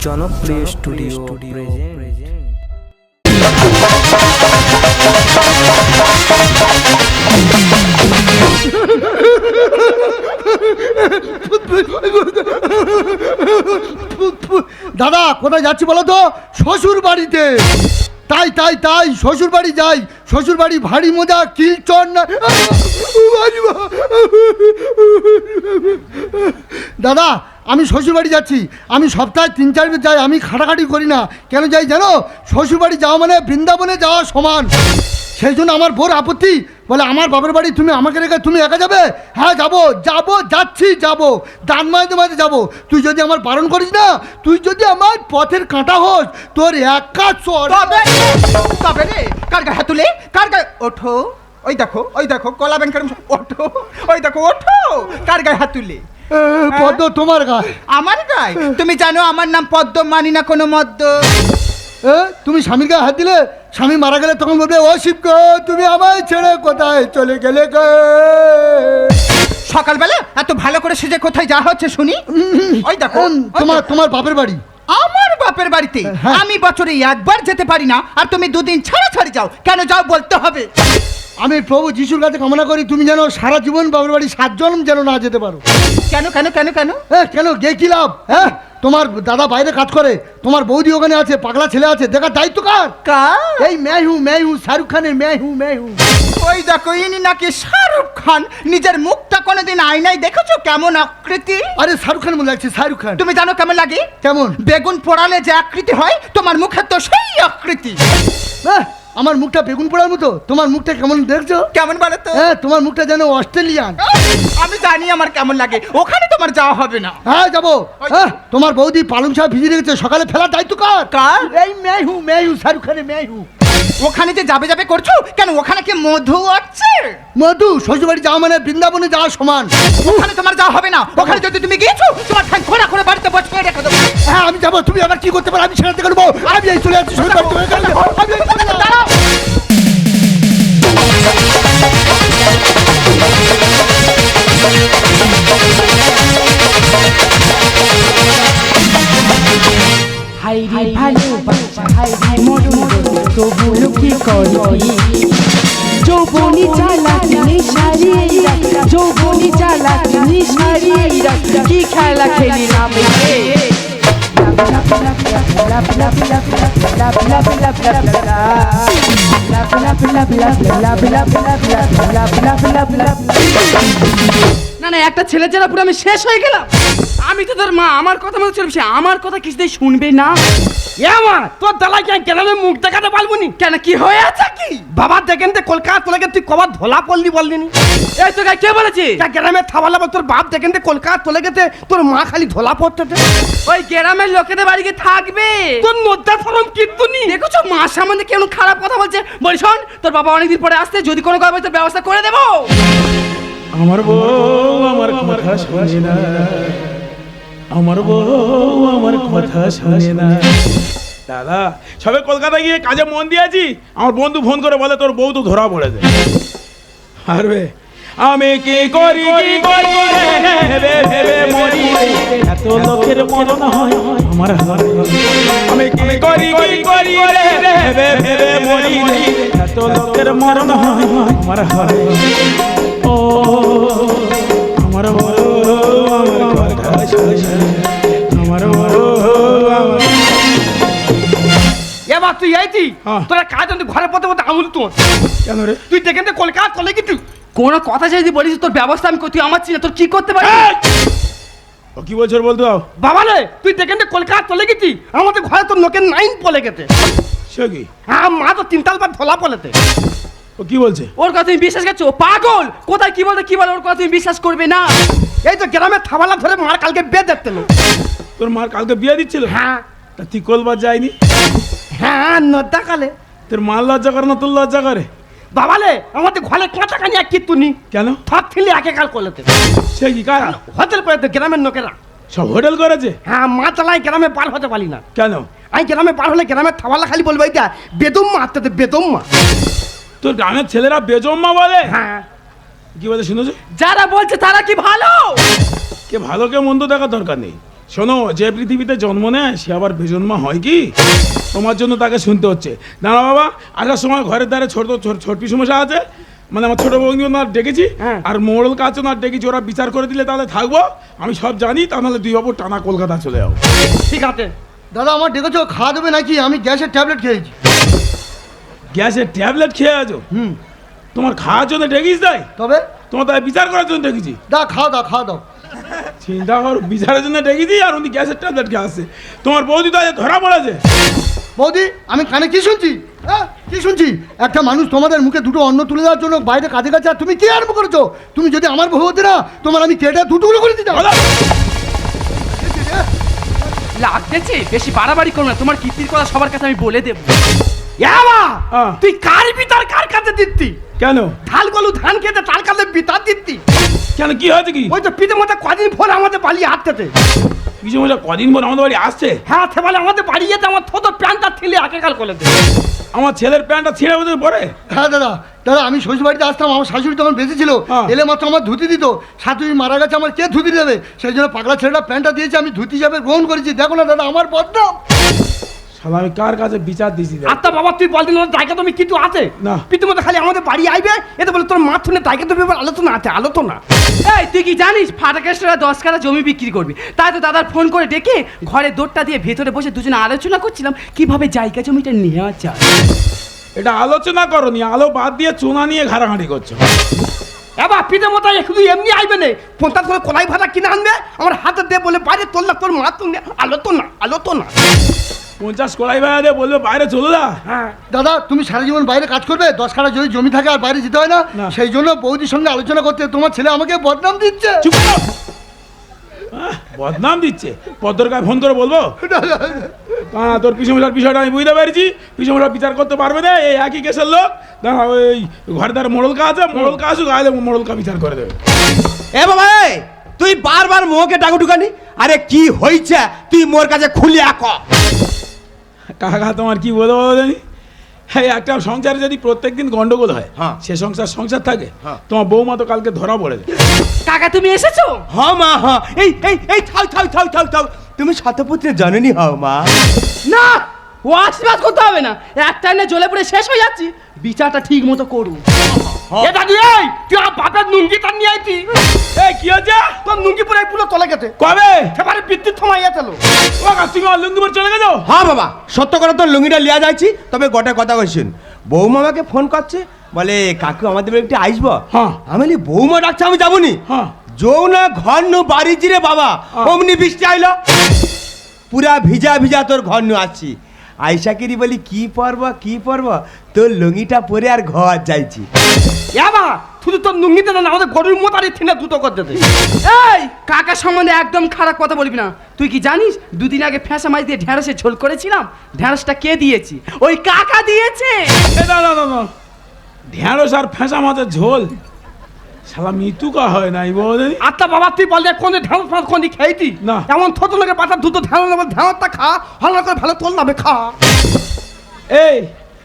জনপ্রিয় studio present দাদা কোথায় যাচ্ছি বলো তো? শ্বশুর বাড়িতে তাই তাই তাই শ্বশুর বাড়ি যাই। শ্বশুর বাড়ি ভারী মজা কিলচর না দাদা আমি শ্বশুরবাড়ি যাচ্ছি, আমি সপ্তাহে তিন চারবার যাই, আমি খাটাখাটি করি না। কেন যাই জানো? শ্বশুরবাড়ি যাওয়া মানে বৃন্দাবনে যাওয়া সমান। সেই জন্য আমার বোর আপত্তি, বলে, আমার বাবার বাড়ি তুমি আমাকে রেখে তুমি একা যাবে? হ্যাঁ যাব যাব, যাচ্ছি, যাব দান মাঝে মাঝে যাব। তুই যদি আমার বারণ করিস না, তুই যদি আমার পথের কাঁটা হোস, তোর একা চর তবে কার গায়ে হাত তুলে? কার গায়ে? ওঠো। ওই দেখো ওই দেখো কলা ব্যাংকের ওঠো ওই দেখো ওঠো। কার গায়ে হাত তুলে পদ্ম তোমার গায়ে। আমার গায়ে? তুমি জানো আমার নাম পদ্ম মানি না কোনো মদ্য তুমি স্বামীর গায়ে হাত দিলে স্বামী মারা গেলে তখন বলবে ও শিব গো, তুমি আমায় ছেড়ে কোথায় চলে গেলে গো? সকালবেলা এত ভালো করে সেজে কোথায় যা হচ্ছে শুনি? ওই দেখো তোমার তোমার বাপের বাড়ি। আমার বাপের বাড়িতে হ্যাঁ, হ্যাঁ। আমি বছরে একবার যেতে পারি না আর তুমি দুদিন ছাড়া ছাড়ি যাও। কেন যাও বলতে হবে? আমি প্রভু যিশুর কাছে কামনা করি তুমি যেন সারা জীবন বাবার বাড়ি সাত জন্ম যেন না যেতে পারো। কেন কেন কেন কেন? হ্যাঁ কেন? গে কি লাভ? হ্যাঁ তোমার দাদা বাইরে কাজ করে তোমার বৌদি ওখানে আছে পাগলা ছেলে আছে দেখার দায়িত্ব কার? কার? এই ম্যায় হু ম্যায় হু শাহরুখ খানের ম্যায় হু ম্যায় হু ওই দেখো ইনি নাকি শাহরুখ খান। নিজের মুখটা কোনোদিন আয়নায় দেখেছ? কেমন আকৃতি? আরে শাহরুখ খান মনে লাগছে শাহরুখ খান। তুমি জানো কেমন লাগে? কেমন? বেগুন পোড়ালে যে আকৃতি হয় তোমার মুখে তো সেই আকৃতি। হ্যাঁ আমার মুখটা বেগুন পোড়ার মতো। তোমার মুখটা কেমন দেখছ? কেমন বলে তো? হ্যাঁ তোমার মুখটা যেন অস্ট্রেলিয়ান। আমি জানি আমার কেমন লাগে। ওখানে তোমার যাওয়া হবে না। হ্যাঁ যাব। হ্যাঁ তোমার বৌদি পালং শাক ভিজে রেখেছে। সকালে ফেলা দায়িত্ব কার? কার? এই মেহু মেহু শাহরুখ খানের মেহু। ওখানে যে যাবে যাবে করছ? কেন ওখানে কি মধু আছে? মধু শ্বশুরবাড়ি যাওয়া মানে বৃন্দাবনে যাওয়া সমান। ওখানে তোমার যাওয়া হবে না। ওখানে যদি তুমি গিয়েছো তোমার ঠ্যাং খোলা করে বাড়িতে বস করে রেখে দেবো। হ্যাঁ আমি যাব তুমি আবার কি করতে পারো? আমি ছেড়ে করব আমি এই চলে যাচ্ছি শ্বশুরবাড়ি। আমি এই চলে যাচ্ছি। দাঁড়াও। তবু লোকে করি যৌবনী চালাকি নিশারি যৌবনী চালাকি নিশারি কি খেলা খেলিলাম রে? না না, একটা ছেলে যারা পুরো আমি শেষ হয়ে গেলাম। আমি তো তোর মা, আমার কথা মতো চলবে আমার কথা কিছুতেই শুনবে না। মা তোর দালাই কেন গ্রামে মুখ দেখাতে পারব নি? কেন কি হয়ে আছে কি? বাবা দেখেন তো কলকাতা তোলাকে তুই কবার ধোলা পড়লি বললি নি। এই তো কে বলেছে? তা গ্রামে থাবালা বল তোর বাপ দেখেন তো কলকাতা তোলে গেছে তোর মা খালি ধোলা পড়তে ওই গ্রামের লোকেদের বাড়িতে থাকবে। তোর নদ্দা ফরম কিন্তু নি। দেখেছ মা সামনে কেমন খারাপ কথা বলছে? বলি শোন তোর বাবা অনেকদিন পরে আসতে যদি কোনো কাজ তোর ব্যবস্থা করে দেবো। আমার বউ আমার কথা শোনে না। আমার বউ আমার কথা শোনে না। দাদা সবে কলকাতা গিয়ে কাজে মন দিয়েছি আমার বন্ধু ফোন করে বলে তোর বউ তো ধরা পড়েছে আরে আমি কি করি কি করি রে, ভেবে ভেবে মরি এত লোকের মরণ হয় আমার হয় আমি কি করি কি করি রে ভেবে ভেবে মরি। এত লোকের মরণ হয় আমার হয় ও আমার বউ আমার কথা তুই এইছি হ্যাঁ। তোরা কাজ আমি ঘরে পথে পথে আমুল তো কেন রে? তুই দেখেন তো কলকাতা তোলে কি তুই। কোনো কথা যদি বলিস তোর ব্যবস্থা আমি করতে আমার চিনা তোর কি করতে পারি ও কি বলছো বলতো? বাবা রে তুই দেখেন তো কলকাতা তোলে গেছি আমাদের ঘরে তোর লোকের নাইন পলে গেছে। সে কি? হ্যাঁ মা তো তিনতাল বার ধোলা পলেতে ও কি বলছে? ওর কথা তুমি বিশ্বাস করছ? ও পাগল! কোথায় কি বলতে কি বলে ওর কথা তুমি বিশ্বাস করবে না? এই তো গ্রামে থাবালা ধরে মার কালকে বে দেখতে। তোর মার কালকে বিয়ে দিচ্ছিল? হ্যাঁ। তা তুই কলবার যায়নি? হ্যাঁ নদ্দা কালে তোর মার লজ্জা করে না তোর লজ্জা করে? বাবালে আমাদের ঘরে কাঁচা কানি এক কিত্তু নি কেন? থাক ফিলে একে কাল করলেতে সে কি কার? হোটেল করে তো গ্রামের লোকেরা। সব হোটেল করেছে? হ্যাঁ মা চালাই গ্রামে পার হতে পারি না। কেন? আমি গ্রামে পার হলে গ্রামের থাওয়ালা খালি বলব এইটা বেদম মা আত্মাতে বেদম মা তোর গ্রামের ছেলেরা বেজম্মা বলে? হ্যাঁ। কি বলে শুনেছো? যারা বলছে তারা কি ভালো? কে ভালো কে মন্দ দেখার দরকার নেই। শোনো যে পৃথিবীতে জন্ম নেয় সে আবার বেজন্মা হয় কি? তোমার জন্য তাকে শুনতে হচ্ছে। দাঁড়া বাবা আসার সময় ঘরের ধারে ছোট ছোট সমস্যা আছে। মানে আমার ছোট ওনার ডেকেছি। হ্যাঁ। আর মোড়ল কাছে ওনার ডেকেছি ওরা বিচার করে দিলে তাহলে থাকব। আমি সব জানি তা নাহলে দুই বাবু টানা কলকাতা চলে যাব ঠিক আছে। দাদা আমার ডেকেছো খাওয়া দেবে নাকি? আমি গ্যাসের ট্যাবলেট খেয়েছি। গ্যাসের ট্যাবলেট খেয়ে আছো? হুম। তোমার খাওয়ার জন্য ডেকেছি তাই? তবে? তোমার তাই বিচার করার জন্য ডেকেছি। দা খাওয়া দাও খাওয়া দাও। চিন্তা করো বিচারের জন্য ডেকেছি আর উনি গ্যাসের ট্যাবলেট খেয়ে তোমার বৌদি তো আজ ধরা পড়েছে। বৌদি আমি কানে কি শুনছি? হ্যাঁ কি শুনছি? একটা মানুষ তোমাদের মুখে দুটো অন্ন তুলে দেওয়ার জন্য বাইরে কাজে কাছে আর তুমি কি আরম্ভ করেছ? তুমি যদি আমার বউ হতে না তোমার আমি কেটে দুটুকরো করে দিতাম। বলো। লাগতেছে? বেশি বাড়াবাড়ি করো না তোমার কীর্তির কথা সবার কাছে আমি বলে দেবো। হ্যাঁ। তুই কার বিতার কার কাছে দিতি কেন? ধান গলু ধান খেতে তার কাছে বিতার দিতি। কেন কি হয়েছে কি? ওই তো পিঠে মতো কদিন ফোন আমাদের পালিয়ে হাঁটতে কিছু মজা কদিন পর আমাদের বাড়ি আসছে? হ্যাঁ সে বলে আমাদের বাড়ি যেতে আমার থতো প্যান্টটা ঠেলে আকেকাল করে দে আমার ছেলের প্যান্টটা ছিঁড়ে বোধ পরে? হ্যাঁ দাদা দাদা আমি শ্বশুর বাড়িতে আসতাম আমার শাশুড়ি তখন বেঁচে ছিল। হ্যাঁ। এলে মাত্র আমার ধুতি দিত। শাশুড়ি মারা গেছে আমার কে ধুতি দেবে? সেই জন্য পাগলা ছেলেটা প্যান্টটা দিয়েছে আমি ধুতি হিসাবে গ্রহণ করেছি। দেখো না দাদা আমার বদনাম। শালা আমি কার কাছে বিচার দিছি দেখ? আত্মা বাবা তুই বলদিন আমার জায়গা তুমি কিছু আছে। না। পিঠে মতো খালি আমাদের বাড়ি আইবে এতে বলে তোর মা শুনে জায়গা আলোচনা আছে আলোচনা। এই তুই কি জানিস ফাটাকেশরা দশ কাটা জমি বিক্রি করবি? তাই তো দাদার ফোন করে ডেকে ঘরে দৌড়টা দিয়ে ভেতরে বসে দুজনে আলোচনা করছিলাম কীভাবে জায়গা জমিটা নেওয়া যায়? এটা আলোচনা করনি আলো বাদ দিয়ে চোনা নিয়ে ঘাড়াঘাড়ি করছ। এবার পিঠে মতো শুধু এমনি আইবে নে? পঞ্চাশ করে কলাই ভাতা কিনে আনবে আমার হাতে দে বলে বাইরে তোর না তোর মা তো আলোচনা আলোচনা। পঞ্চাশ কড়াই দিয়ে বলবে বাইরে চলে যা হ্যাঁ। দাদা তুমি সারা জীবন বাইরে কাজ করবে? দশ কাটা যদি জমি থাকে আর বাইরে যেতে হয় না। সেই জন্য বৌদির সঙ্গে আলোচনা করতে তোমার ছেলে আমাকে বদনাম দিচ্ছে। চুপ বদনাম দিচ্ছে। পদ্মরকায় ফোন করে বলব? হ্যাঁ তোর পিসমশার বিষয়টা আমি বুঝতে পেরেছি। পিসমশার বিচার করতে পারবে না। এই একই কেসের লোক। দাঁড়া ওই ঘরে তার মোড়লকা আছে। মোড়লকা আসুক আইলে মোড়লকা বিচার করে দেবে। এ বাবা তুই বারবার মোহকে ডাকু ঢুকানি আরে কি হইছে? তুই মোর কাছে খুলিয়া ক। কাকা তোমার কি বলব বলো জানি হ্যাঁ একটা সংসারে যদি প্রত্যেক দিন গন্ডগোল হয় হ্যাঁ। সে সংসার সংসার থাকে হ্যাঁ। তোমার বৌমা তো কালকে ধরা পড়ে যায়। কাকা তুমি এসেছ? হ্যাঁ মা হ্যাঁ। এই এই এই থাও থাও থাও থাও থাও তুমি শতপুত্রের জননী হও মা। না ও আশীর্বাদ করতে হবে না। একটা টাইমে জ্বলে পড়ে শেষ হয়ে যাচ্ছি। বিচারটা ঠিক মতো করু এ দাদু এই তুই আমার বাপের নুঙ্গি তার নিয়ে আইতি। এই কি হচ্ছে তোর নুঙ্গি পরে পুরো তলে গেছে। কবে? সেবারে বিদ্যুৎ থমাই গেছিল ও কাকা, তুমি অলঙ্গিপুর চলে গেছো? হ্যাঁ বাবা সত্য করে তোর লুঙ্গিটা লিয়া যাচ্ছি তবে গোটা কথা কইছেন বৌমা আমাকে ফোন করছে বলে কাকু আমাদের একটু আসব হ্যাঁ। আমি বলি বৌমা ডাকছে আমি যাবনি। হ্যাঁ যৌ না ঘর নু বাড়ি জিরে বাবা। অমনি বৃষ্টি আইলো। পুরা ভিজা ভিজা তোর ঘর নু আসছি। আইসাকিরি বলি কি পরব কি পরব? তোর লুঙ্গিটা পরে আর ঘর যাইছি। এবা শুধু তোর নুঙ্গিতে না আমাদের গরুর মোতারি থিনে দুটো করতে দে। এই! কাকা সম্বন্ধে একদম খারাপ কথা বলবি না। তুই কি জানিস দুদিন আগে ফ্যাঁসা মাছ দিয়ে ঢ্যাঁড়সে ঝোল করেছিলাম? ঢ্যাঁড়সটা কে দিয়েছি? ওই কাকা দিয়েছে! না না না ঢেঁড়স আর ফেঁসা মাছের ঝোল। শালা মৃত্যুকা হয় নাই বৌদি। আত্মা বাবা তুই বললে কোন ঢেঁড়স ফাঁস কোন খাইতি না। এমন থত লোকের পাতা দুটো নেব ঢেঁড়সটা খা ভালো করে ভালো তোল নাবে খা। এই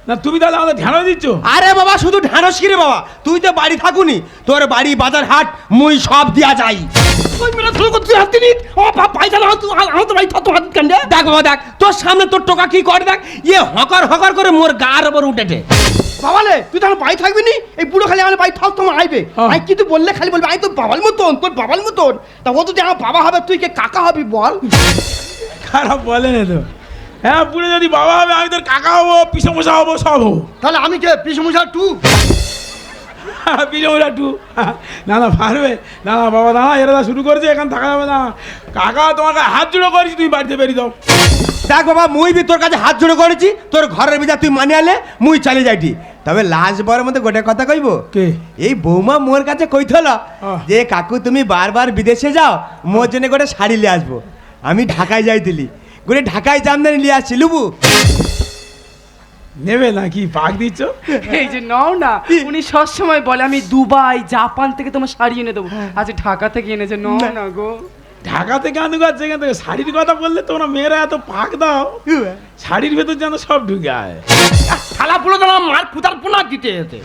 না তুমি তাহলে আমাদের ঢেঁড়স দিচ্ছ? আরে বাবা শুধু ঢানস কিরে বাবা? তুই তো বাড়ি থাকুনি তোর বাড়ি বাজার হাট মুই সব দিয়া যাই। দেখ বাবা দেখ তোর সামনে তোর টোকা কি করে দেখ ইয়ে হকর হকর করে মোর গার ওপর উঠেছে। বাবালে তুই তখন বাড়ি থাকবি নি? এই বুড়ো খালি আমার বাড়ি থাক তোমার আইবে। হ্যাঁ। কিন্তু বললে খালি বলবি? বাবার মতন তোর বাবার মতন। তা ও যদি আমার বাবা হবে তুই কে কাকা হবি বল? খারাপ বলে না তো। হ্যাঁ পুরো যদি বাবা হবে আমি তোর কাকা হব পিসমশা হব সব হব। তাহলে আমি কে? পিসমশা টু? পিসমশা টু। না না পারবে। না না বাবা না এরা শুরু করেছে এখানে থাকা যাবে না। কাকা তোমাকে হাত জুড়ো করেছি তুমি বাড়িতে বেরিয়ে দাও দেখ বাবা মুই বি তোর কাছে হাত জোড়ে করেছি তোর ঘরের ভিতর তুই মানে আলে মুই চলে যাইটি তবে লাস্ট বরের মধ্যে গোটে কথা কইব? কে? এই বৌমা মোর কাছে কইথল আহ। যে কাকু তুমি বারবার বিদেশে যাও মোর জন্য গোটে শাড়ি নিয়ে আসব। আমি ঢাকায় যাইতিলি। গোটে ঢাকায় জামদানি নিয়ে আসছি লুবু। নেবে নাকি? পাক দিচ্ছ? এই যে নাও না উনি সবসময় বলে আমি দুবাই জাপান থেকে তোমার শাড়ি এনে দেবো। আজ ঢাকা থেকে এনেছে নাও না। গো। ঢাকা থেকে আনুক আর যেখান থেকে শাড়ির কথা বললে তোমরা মেয়েরা এত পাক দাও শাড়ির ভেতর যেন সব ঢুকে আয় শালা পুরো তো আমার মার পুতার পোনা দিতে যেতে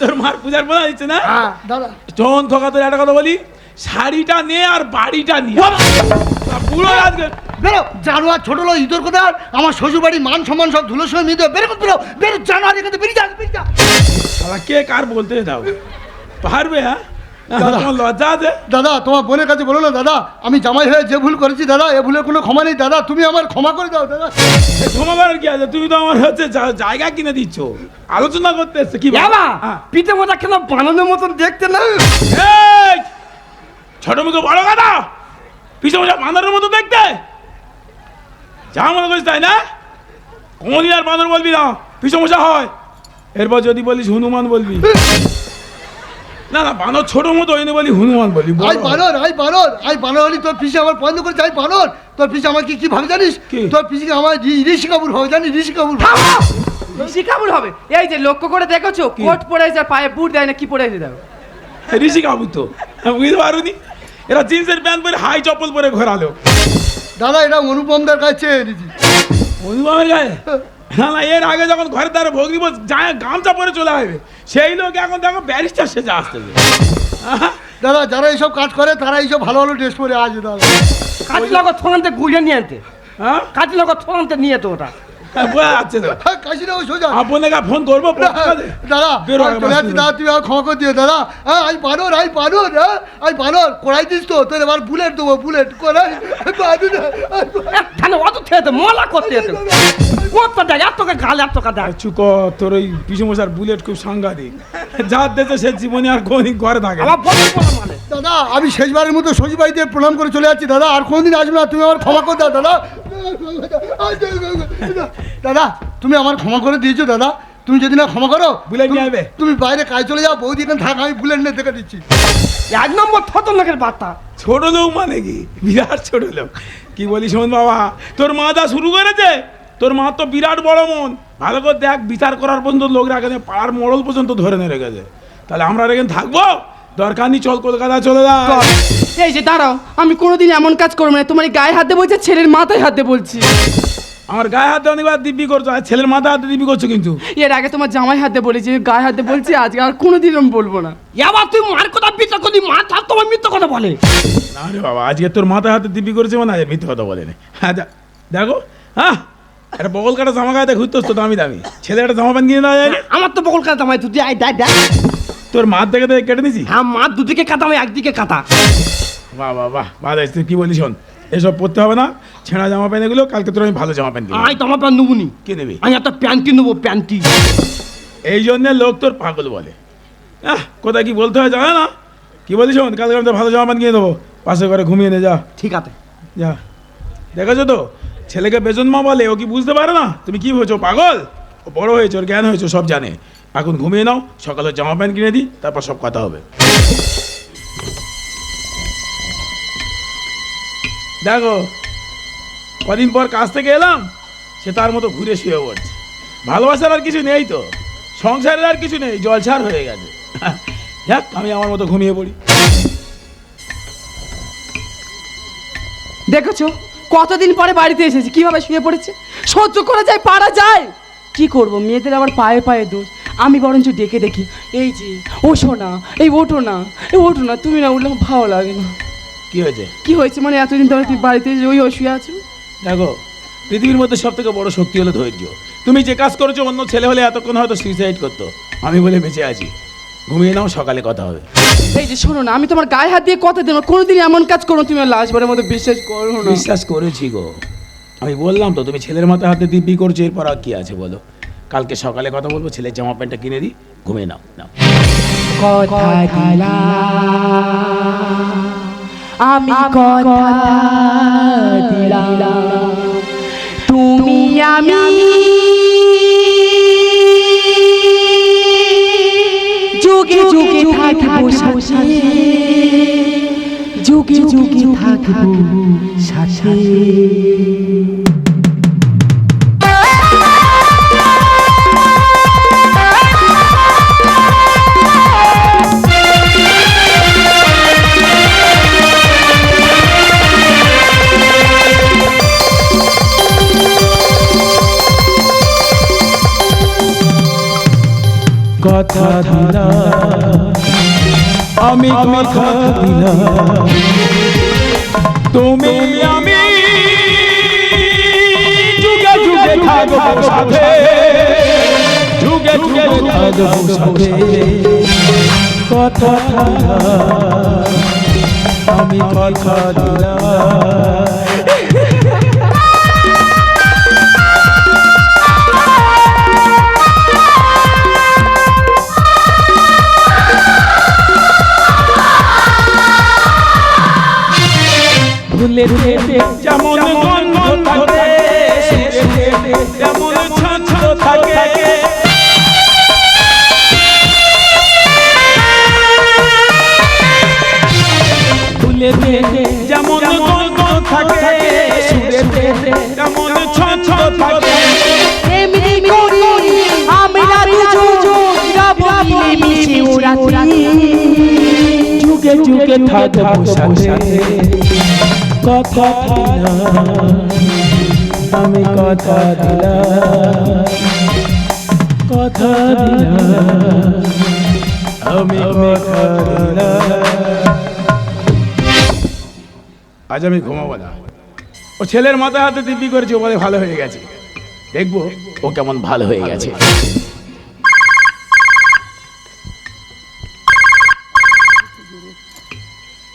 তোর মার পূজার বোঝা দিচ্ছে না? হ্যাঁ। দাদা চন খোকা তোর একটা কথা বলি শাড়িটা নে আর বাড়িটা নিয়ে পুরো আজকে বেরো জানোয়ার ছোট লোক ইতর কোথায়? আমার শ্বশুর বাড়ি মান সম্মান সব ধুলোর সঙ্গে মিলে বেরো বেরো বেরো জানোয়ার এখান থেকে বেরিয়ে যা বেরিয়ে যা। শালা কে কার বলতে দাও? পারবে হ্যাঁ? দাদা তোমার বোনের কাছে বলো না দাদা আমি জামাই হয়ে যে ভুল করেছি দাদা এ ভুলের কোনো ক্ষমা নেই দাদা তুমি আমার ক্ষমা করে দাও দাদা। তোমার কি আছে? তুমি তো আমার হচ্ছে জায়গা কিনে দিচ্ছ। আলোচনা করতে এসছে কি বাবা হ্যাঁ। পিঠে মোটা কেন বানানোর মতন দেখতে না! ছোট মুখে বড় কথা! পিছনে বসে বাঁদরের মতো দেখতে? যা মনে করিস তাই না? কোনদিন আর বাঁদর বলবি না। পিছনে বসা হয়। এরপর যদি বলিস হনুমান বলবি। না না বানর ছোট মতো হয়নি বলি হনুমান বলবি। বড় আই বানর আই বানর আই বানর হলি তোর পিসে আমার পছন্দ করেছে আই বানর। তোর পিসে আমাকে কি ভাবে জানিস? কি? তোর পিসিকে আমার ঋষি কাপুর হবে জানিস? ঋষি কাপুর বেশি কামড় হবে? এই যে লক্ষ্য করে দেখেছ কোট পরে আর পায়ে বুট দেয় না কি পরে আছে দেখো? ঋষি কাপুর তো। আমি বুঝতে পারুনি। এরা জিন্সের প্যান্ট পরে হাই চপ্পল পরে ঘোরালো। দাদা এটা অনুপমদার কাছে এনেছি। অনুপমের গায়ে? না না এর আগে যখন ঘরে তার ভগ্নি বস যায় গামছা পরে চলে আসবে। সেই লোক এখন দেখো ব্যারিস্টার সেজে আসতে দাদা যারা এইসব কাজ করে তারা এইসব ভালো ভালো ড্রেস পরে আসবে দাদা। কাজ লাগো থানতে গুজে নিয়ে আনতে। হ্যাঁ? কাজ লাগো থানতে নিয়ে তো ওটা। বোঝা যাচ্ছে তো কাশি না সোজা আপনাকে ফোন করব দাদা বেরো আমি চলে এবার যাচ্ছি দাদা তুমি আমার ক্ষমা করে দিও দাদা হ্যাঁ আই বানর আই বানর হ্যাঁ আই বানর কড়াই দিস তো তোর এবার বুলেট দেবো বুলেট কড়াই বানর। অত মলা করতে কত দেয় এত গাল এত টাকা দেয়। চুক তোর ওই পিছু মশার বুলেট খুব সাংঘাতিক। যার দেশে সে জীবনে আর কোনদিন ঘরে থাকে মানে। দাদা আমি শেষবারের মতো শ্বশুর বাড়িতে প্রণাম করে চলে যাচ্ছি দাদা আর কোনোদিন আসবে না তুমি আমার ক্ষমা করে দাও দাদা। দাদা তুমি আমার ক্ষমা করে দিয়েছ দাদা। তুমি যদি না ক্ষমা করো বুলেট নিয়ে আসবে। তুমি বাইরে কাজ চলে যাও বৌদি এখানে থাক আমি বুলেট নিয়ে দেখে দিচ্ছি। এক নম্বর খতরনাকের বার্তা। ছোট লোক মানে কি? বিরাট ছোট লোক। কি বলি শোন বাবা? তোর মা যা শুরু করেছে? তোর মা তো বিরাট বড় মন। ভালো করে দেখ বিচার করার পর্যন্ত লোক রাখে না, পাড়ার মোড়ল পর্যন্ত ধরে নিয়ে রেখেছে। তাহলে আমরা এখানে থাকব? দরকার নেই চল কলকাতা চলে যা। এই যে দাঁড়াও আমি কোনোদিন এমন কাজ করব না তোমার গায়ে হাত বলছে ছেলের মাথায় হাতে বলছি। আমার গায়ে হাতে অনেকবার দিব্যি করছ আর ছেলের মাথা হাতে দিব্যি করছ কিন্তু। এর আগে তোমার জামাই হাতে বলেছি গায়ে হাতে বলছি আজকে আর কোনোদিন আমি বলব না। এবার তুই মার কথা বিচার করলি মা তার তোমার মিথ্যে কথা বলে। না রে বাবা আজকে তোর মাথা হাতে দিব্যি করেছে মানে মিথ্যে কথা বলেনি। হ্যাঁ যা- দেখো হ্যাঁ একটা বগল কাটা জামা গায়ে ঘুরতো তো দামি দামি। ছেলে একটা জামা প্যান্ট কিনে দেওয়া যায় আমার তো বকল কাটা মাই তুই আই দেয় দেখ তোর মার দেখে দেখে কেটে নিছি হ্যাঁ মা দুদিকে কাটা আমি একদিকে কাটা। বাহ বাহ বাহ বাহ তুই কি বলিস শোন? এসব পরতে হবে না। ছেঁড়া জামা প্যান্ট এগুলো কালকে তোর আমি ভালো জামা প্যান্ট আই তোমার প্যান্ট নেবুনি। কে নেবে? আমি একটা প্যান্টি নেব প্যান্টি এই জন্যে লোক তোর পাগল বলে। আহ কোথায় কি বলতে হয় জানা না? কি বলিস শোন কালকে আমি তোর ভালো জামা প্যান্ট কিনে দেবো। পাশে করে ঘুমিয়ে নে যা। ঠিক আছে। যা। দেখেছ তো? ছেলেকে বেজন মা বলে, ও কি বুঝতে পারে না? তুমি কি হয়েছো, পাগল? ও বড় হয়েছে, ওর জ্ঞান হয়েছে সব জানে। এখন ঘুমিয়ে নাও, সকালে জামা প্যান্ট কিনে দিই, তারপর সব কথা হবে। দেখো, কদিন পর কাজ থেকে এলাম, সে তার মতো ঘুরে শুয়ে পড়ছে। ভালোবাসার আর কিছু নেই তো, সংসারের আর কিছু নেই জলছার হয়ে গেছে। যাক, আমি আমার মতো ঘুমিয়ে পড়ি। দেখেছ? কতদিন পরে বাড়িতে এসেছি? কীভাবে শুয়ে পড়েছে? সহ্য করা যায় পারা যায়। কি করব? মেয়েদের আবার পায়ে পায়ে দোষ। আমি বরঞ্চ ডেকে দেখি এই যে ওঠো না এই ওঠো না এই ওঠো না তুমি না উঠলে ভালো লাগে না। কি হয়েছে? কি হয়েছে? মানে এতদিন ধরে তুমি বাড়িতে এসে ওই ও শুয়ে আছো? দেখো পৃথিবীর মধ্যে সব থেকে বড় শক্তি হলো ধৈর্য। তুমি যে কাজ করেছ অন্য ছেলে হলে এতক্ষণ হয়তো সুইসাইড করতো। আমি বলে বেঁচে আছি। ঘুমিয়ে নাও সকালে কথা হবে। এই যে শোনো না আমি তোমার গায়ে হাত দিয়ে কথা দেবো কোনোদিন এমন কাজ করো তুমি লাশ বারের মতো বিশ্বাস করো না। বিশ্বাস করেছি গো। আমি বললাম তো তুমি ছেলের মাথায় হাতে দিব্যি করছ এরপর আর কি আছে বলো? কালকে সকালে কথা বলব ছেলের জামা প্যান্টটা কিনে দিই ঘুমিয়ে নাও নাও। কথা দিলাম আমি কথা দিলাম তুমি আমি থাকব সাথে। কথা দিলাম। আমি কথা দিলাম। সাথে। যুগে যুগে থাকব সাথে। কথা আমি কথা দিলাম। ভুলে যেমন গন্ধ থাকে সুরে যেমন ছন্দ থাকে। এমনি করি আমরা দুজন রব মিলেমিশে ওরাতি যুগে যুগে থাকব সাথে কথা দিলাম আমি কথা দিলাম। কথা দিলাম। আমি কথা দিলাম। আজ আমি ঘুমাবো না। ও ছেলের মাথা হাতে দিব্যি করেছে ও বলে ভালো হয়ে গেছে। দেখব ও কেমন ভালো হয়ে গেছে।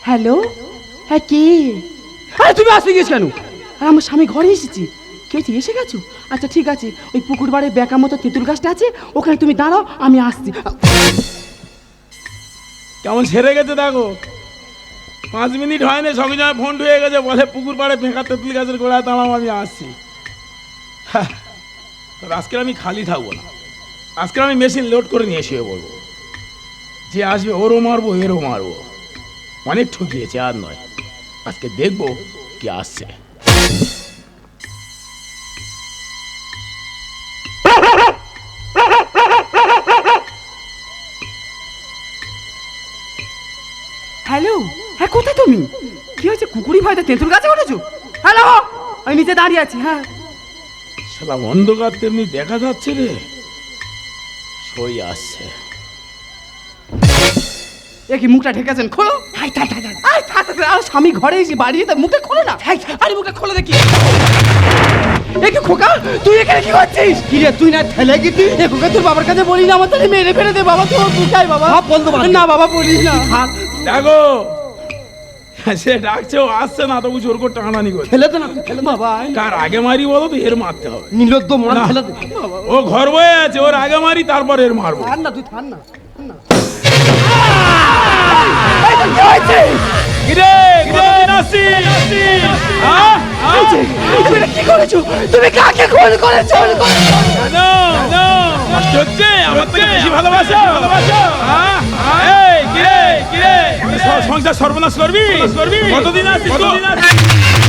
হ্যালো? হ্যাঁ কে? আরে তুমি আসতে গিয়েছ কেন? আর আমার স্বামী ঘরে এসেছি। কে এসে গেছো? আচ্ছা ঠিক আছে ওই পুকুর বাড়ি বেকার মতো তেঁতুল গাছটা আছে ওখানে তুমি দাঁড়াও আমি আসছি। কেমন সেরে গেছে দেখো। পাঁচ মিনিট হয়নি সঙ্গে সঙ্গে ফোন ঢুয়ে গেছে বলে পুকুর পাড়ে ফেঁকা তেঁতুল গাছের গোড়ায় দাঁড়াম আমি আসছি। হ্যাঁ, তবে আজকে আমি খালি থাকব না। আজকে আমি মেশিন লোড করে নিয়ে এসে বলব যে আসবে ওরও মারবো এরও মারবো। অনেক ঠকিয়েছে আর নয়। আজকে দেখব কি আসছে। কোথায় তুমি? কি হয়েছে? কুকুরি ভয়তে তেঁতুল গাছে উঠেছো? হ্যালো আমি নিচে দাঁড়িয়ে আছি হ্যাঁ। সালা অন্ধকার তেমনি দেখা যাচ্ছে রে। সই আসছে। এ কি মুখটা ঠেকেছেন খোলো। হাই থাক থাক আই থাক থাক আর স্বামী ঘরে এসে বাড়ি যেতে মুখটা খোলো না। হাই আরে মুখটা খোলো দেখি। এ কি খোকা তুই এখানে কি করছিস? কি রে তুই না ঠেলে গেছি এ খোকা তোর বাবার কাছে বলি না আমার তাহলে মেরে ফেলে দে বাবা তোর বুকাই বাবা। সব বলতে। না বাবা বলিস না। দেখো সে ডাকছে ও আসছে না তবু জোর করে টানানি করছে। ফেলে দে না ফেলে বাবা কার আগে মারি বলো তো এর মারতে হবে। নিলদ্দ মার না। ফেলে দে। ও ঘর বয়ে আছে ওর আগে মারি তারপর এর মারবো। থার না তুই থার না। কি করেছ তুমি কাকে খুন করেছ? কষ্ট হচ্ছে আমার থেকে বেশি ভালোবাসো হ্যাঁ? এই, কিরে, কিরে? স- সংসার সর্বনাশ করবি কতদিন আসছিস কতদিন আসছিস?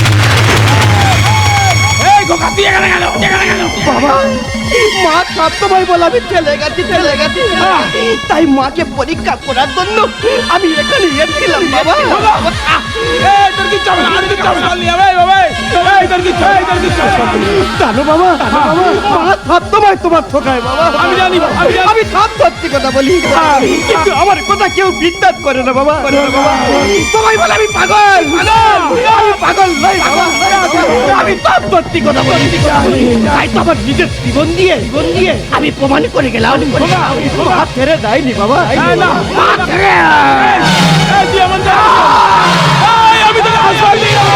এই, খোকা, তুই এখানে কেন? এখানে কেন? বাবা মা সপ্তময় বলে আমি ঠেলে গেছি ঠেলে গেছি। তাই মাকে পরীক্ষা করার জন্য আমি এখানে এসেছিলাম বাবা। তোর কিচ্ছু হবে আর কিচ্ছু হবে চল নিয়ে আয়, বাবা, এই, এই, তোর কিচ্ছু হবে তোর কিচ্ছু হবে জানো বাবা বাবা। মা সপ্তময় তোমার ঠোকায় বাবা। আমি জানি, আমি আমি সব সত্যি কথা বলি। কিন্তু আমার কথা কেউ করে না বাবা। সবাই বলে আমি পাগল। আমি পাগল নই বাবা। আমি সব সত্যি কথা বলি। তাই তো আমার নিজের জীবন দিয়ে জীবন দিয়ে আমি প্রমাণ করে গেলাম। মা ছেড়ে দেয়নি বাবা। আমি হাসপাতাল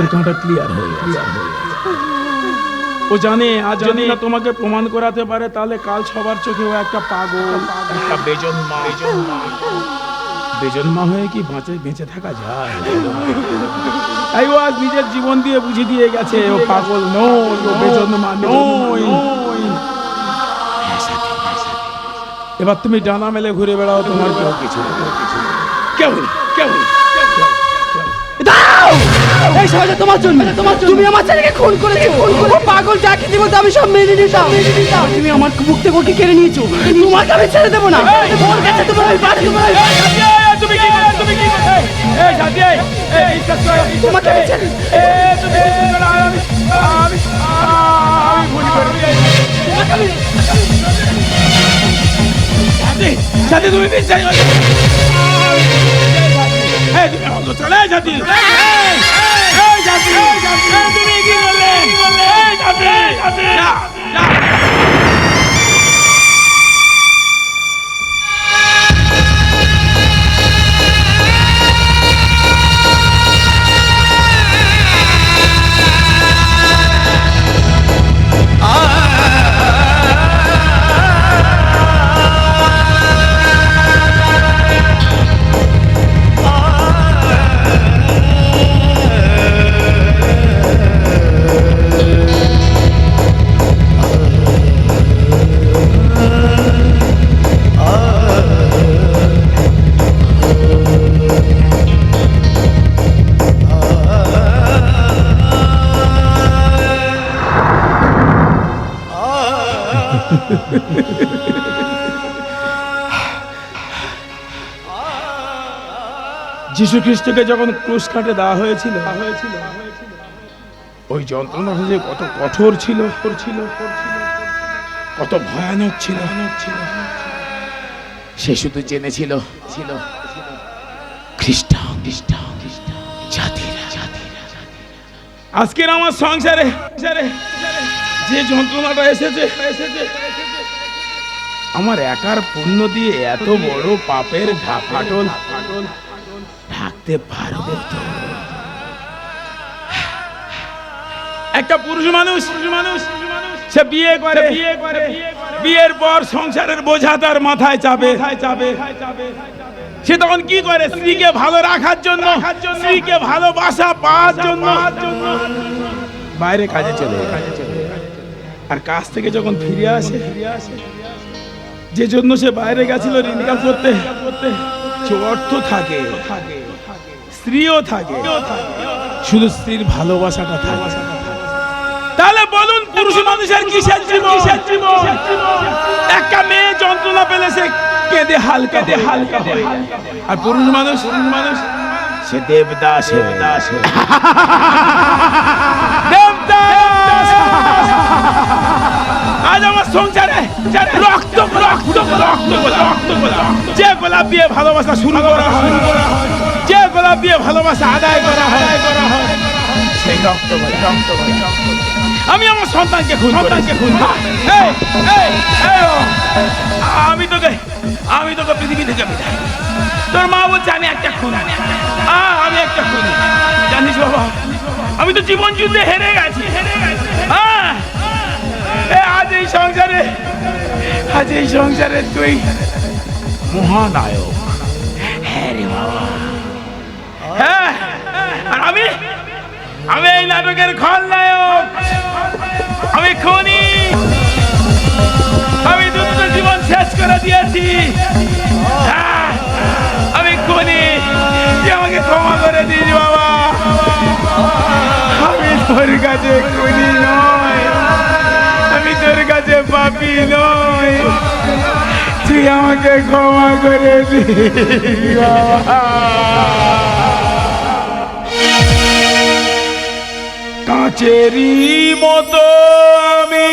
তোমার কাঁটা ক্লিয়ার হয়ে গেছে। ও জানে আজ যদি না তোমাকে প্রমাণ করাতে পারে তাহলে কাল সবার চোখে ও একটা পাগল। একটা বেজন্মা বেজন্মা হয়ে কি বাঁচে বেঁচে থাকা যায়? তাই ও আজ নিজের জীবন দিয়ে বুঝিয়ে দিয়ে গেছে ও পাগল নয় ও বেজন্মা নয়। এবার তুমি ডানা মেলে ঘুরে বেড়াও তোমার কেউ কিছু। কেউ নেই, এই সবাই তোমার জন্য। তুমি আমার ছেলেকে খুন করেছ। খুন করে পাগল যাকে দিব আমি সব মেনে নিতাম তুমি আমার মুখ থেকে ওকে কেড়ে নিয়েছো তোমাকে আমি ছেড়ে দেবো না। ওর কাছে তোমার আমি বাড়ি তুমি কি তুমি কি এই সাথী এই এই বিশ্বাস করো তোমাকে আমি ছেড়ে এ তুমি কি করলে আমি আমি আমি ভুল করি সাথী সাথী তুমি বিশ্বাস চলে এই তুমি কি করলে এই সাথী যিশু খ্রিস্টকে যখন ক্রুশ কাটে দেওয়া হয়েছিল, ওই যন্ত্রণাটা যে কত কঠোর ছিল ছিল কত ভয়ানক ছিল, সে শুধু জেনেছিল ছিল খ্রিস্ট খ্রিস্ট খ্রিস্ট জাতিরা। জাতিরা আজকের আমার সংসারে, যে যন্ত্রণাটা এসেছে এসেছে আমার একার পুণ্য দিয়ে এত বড় পাপের ফাটল। ঢাকতে পারব তো? একটা পুরুষ মানুষ মানুষ সে বিয়ে করে বিয়ে করে। বিয়ের পর সংসারের বোঝা তার মাথায় চাপে। চাপে। সে তখন কি করে? স্ত্রীকে ভালো রাখার জন্য স্ত্রীকে ভালোবাসা পাওয়ার জন্য। বাইরে কাজে চলে আর কাজ থেকে যখন ফিরে আসে যে জন্য সে বাইরে গেছিল ইনকাম করতে। সে অর্থ থাকে স্ত্রীও থাকে শুধু স্ত্রীর ভালোবাসাটা থাকে। তাহলে বলুন পুরুষ মানুষের কিসের জীবন? একটা মেয়ে যন্ত্রণা পেলে সে কেঁদে হালকা দে হালকা হয়। আর পুরুষ মানুষ? পুরুষ মানুষ সে দেবদাস দেবদাস দেবদাস! আজ আমার সংসারে রক্ত রক্ত রক্ত রক্ত যে গোলাপ দিয়ে ভালোবাসা শুরু করা হয় যে গোলাপ দিয়ে ভালোবাসা আদায় করা হয় সেই রক্ত রক্ত আমি আমার সন্তানকে খুন সন্তানকে খুন আমি তোকে আমি তোকে পৃথিবী থেকে বিদায় তোর মা বলছে আমি একটা খুন। আমি একটা খুন। জানিস বাবা আমি তো জীবন যুদ্ধে হেরে গেছি হেরে গেছি। আজ এই সংসারে আজ এই সংসারে তুই মহানায়ক। হ্যাঁ রে বাবা। হ্যাঁ আর আমি আমি এই নাটকের খলনায়ক। আমি খুনি। আমি দুটো জীবন শেষ করে দিয়েছি। হ্যাঁ, আমি খুনি। তুই আমাকে ক্ষমা করে দিস বাবা। আমি তোর কাছে খুনি নয় তোর কাছে পাপি নয়। তুই আমাকে ক্ষমা করে কাচেরি মতো আমি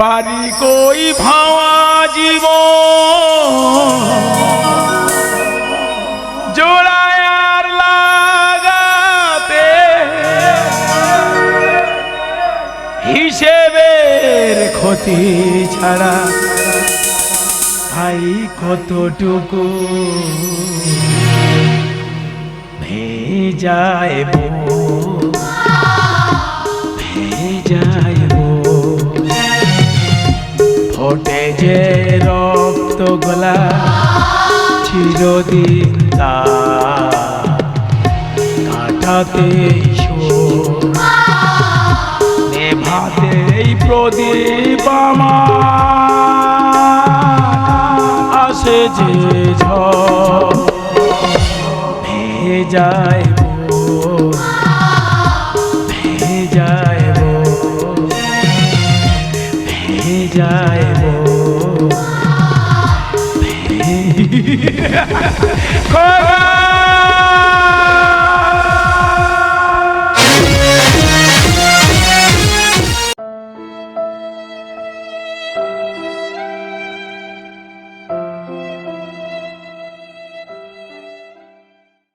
পারি কই ভাওয়া জীব ক্ষতি ছাড়া ভাই কতটুকু? ভেজায় যে রক্ত গোলা চিরদিন তা কাটাতে নেভাতেই প্রদীপ আসে যে ঝড়। ভেয়ে যায় মন,